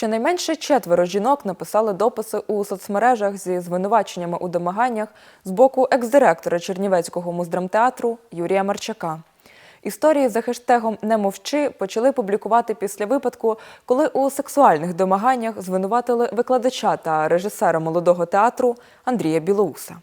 Щонайменше четверо жінок написали дописи у соцмережах зі звинуваченнями у домаганнях з боку екс-директора Чернівецького муздрамтеатру Юрія Марчака. Історії за хештегом Не мовчи почали публікувати після випадку, коли у сексуальних домаганнях звинуватили викладача та режисера молодого театру Андрія Білоуса.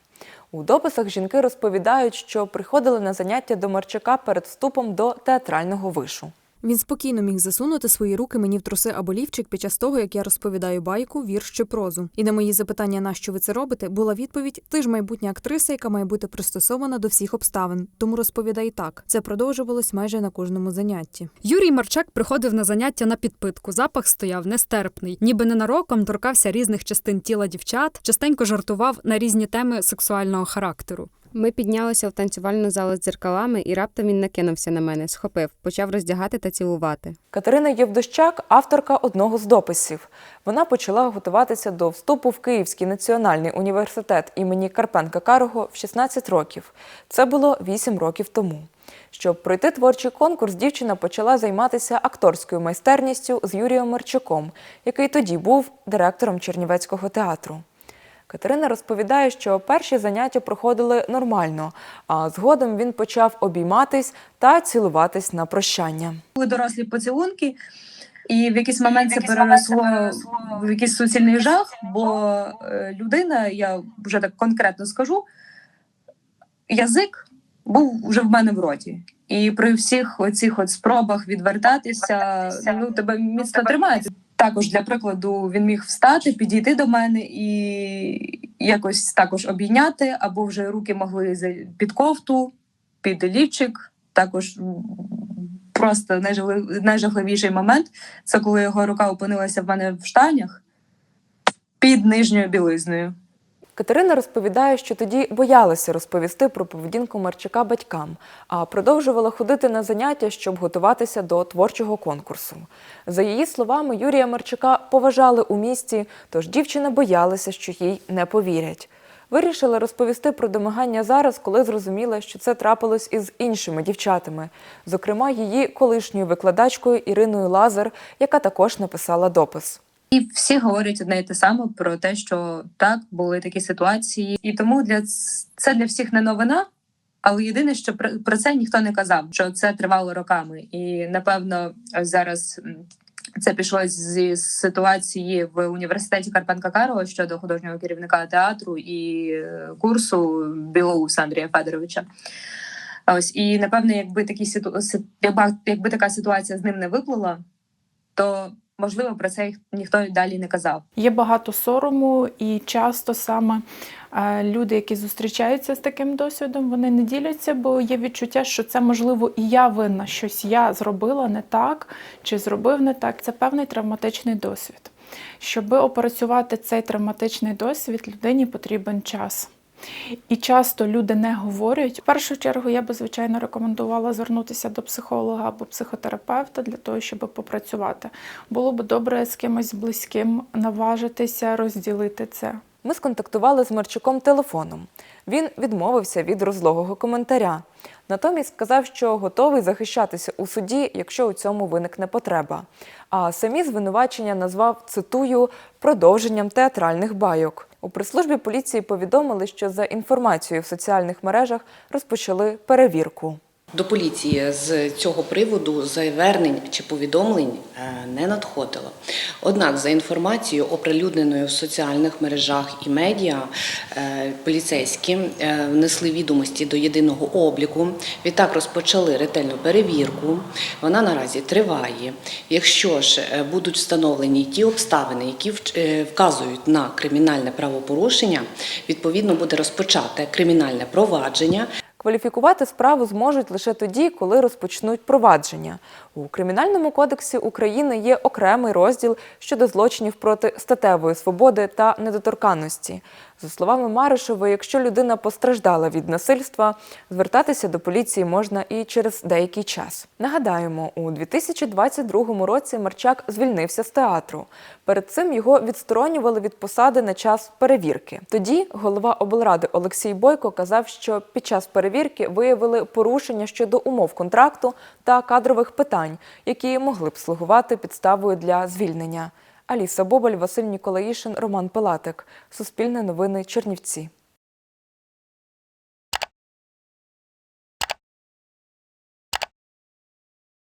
У дописах жінки розповідають, що приходили на заняття до Марчака перед вступом до театрального вишу. Він спокійно міг засунути свої руки мені в труси або лівчик під час того, як я розповідаю байку, вірш чи прозу. І на мої запитання, на що ви це робите, була відповідь: ти ж майбутня актриса, яка має бути пристосована до всіх обставин. Тому розповідай так. Це продовжувалось майже на кожному занятті. Юрій Марчак приходив на заняття на підпитку. Запах стояв нестерпний, ніби ненароком торкався різних частин тіла дівчат, частенько жартував на різні теми сексуального характеру. Ми піднялися в танцювальну залу з дзеркалами, і раптом він накинувся на мене, схопив, почав роздягати та цілувати. Катерина Євдощак авторка одного з дописів. Вона почала готуватися до вступу в Київський національний університет імені Карпенка Карого в 16 років. Це було 8 років тому. Щоб пройти творчий конкурс, дівчина почала займатися акторською майстерністю з Юрієм Марчуком, який тоді був директором Чернівецького театру. Катерина розповідає, що перші заняття проходили нормально, а згодом він почав обійматись та цілуватись на прощання. були дорослі поцілунки, і в якийсь момент це переросло в якийсь суцільний жах, бо е, людина, я вже так конкретно скажу, язик був вже в мене в роті. І при всіх оцих от спробах відвертатися, ну тебе міцно тримається. Також для прикладу він міг встати, підійти до мене і якось також обійняти, або вже руки могли під кофту, під лівчик. Також просто найжахли- найжахливіший момент це коли його рука опинилася в мене в штанях під нижньою білизною. Катерина розповідає, що тоді боялася розповісти про поведінку Марчака батькам, а продовжувала ходити на заняття, щоб готуватися до творчого конкурсу. За її словами, Юрія Марчака поважали у місті, тож дівчина боялася, що їй не повірять. Вирішила розповісти про домагання зараз, коли зрозуміла, що це трапилось із іншими дівчатами, зокрема її колишньою викладачкою Іриною Лазар, яка також написала допис. І всі говорять одне і те саме про те, що так були такі ситуації, і тому для це для всіх не новина. Але єдине, що про, це ніхто не казав, що це тривало роками. І напевно, зараз це пішло зі ситуації в університеті Карпенка Карого щодо художнього керівника театру і е, курсу Білоуса Андрія Федоровича. Ось і напевно, якби такі ситу... якби така ситуація з ним не виплила, то можливо про це ніхто далі не казав. Є багато сорому, і часто саме е, люди, які зустрічаються з таким досвідом, вони не діляться, бо є відчуття, що це можливо і я винна, щось я зробила не так чи зробив не так. Це певний травматичний досвід. Щоб опрацювати цей травматичний досвід, людині потрібен час. І часто люди не говорять. В першу чергу я би звичайно рекомендувала звернутися до психолога або психотерапевта для того, щоб попрацювати. Було б добре з кимось близьким наважитися розділити це. Ми сконтактували з Марчуком телефоном. Він відмовився від розлогого коментаря. Натомість сказав, що готовий захищатися у суді, якщо у цьому виникне потреба. А самі звинувачення назвав цитую продовженням театральних байок. У прес-службі поліції повідомили, що за інформацією в соціальних мережах розпочали перевірку. До поліції з цього приводу звернень чи повідомлень е, не надходило. Однак, за інформацією, оприлюдненою в соціальних мережах і медіа, е, поліцейські е, внесли відомості до єдиного обліку. Відтак розпочали ретельну перевірку. Вона наразі триває. Якщо ж будуть встановлені ті обставини, які вказують на кримінальне правопорушення, відповідно буде розпочате кримінальне провадження. Кваліфікувати справу зможуть лише тоді, коли розпочнуть провадження. У Кримінальному кодексі України є окремий розділ щодо злочинів проти статевої свободи та недоторканності. За словами Маришевої, якщо людина постраждала від насильства, звертатися до поліції можна і через деякий час. Нагадаємо, у 2022 році Марчак звільнився з театру. Перед цим його відсторонювали від посади на час перевірки. Тоді голова облради Олексій Бойко казав, що під час перевірки виявили порушення щодо умов контракту та кадрових питань, які могли б слугувати підставою для звільнення. Аліса Бобаль, Василь Ніколаїшин, Роман Пилатик. Суспільне новини Чернівці.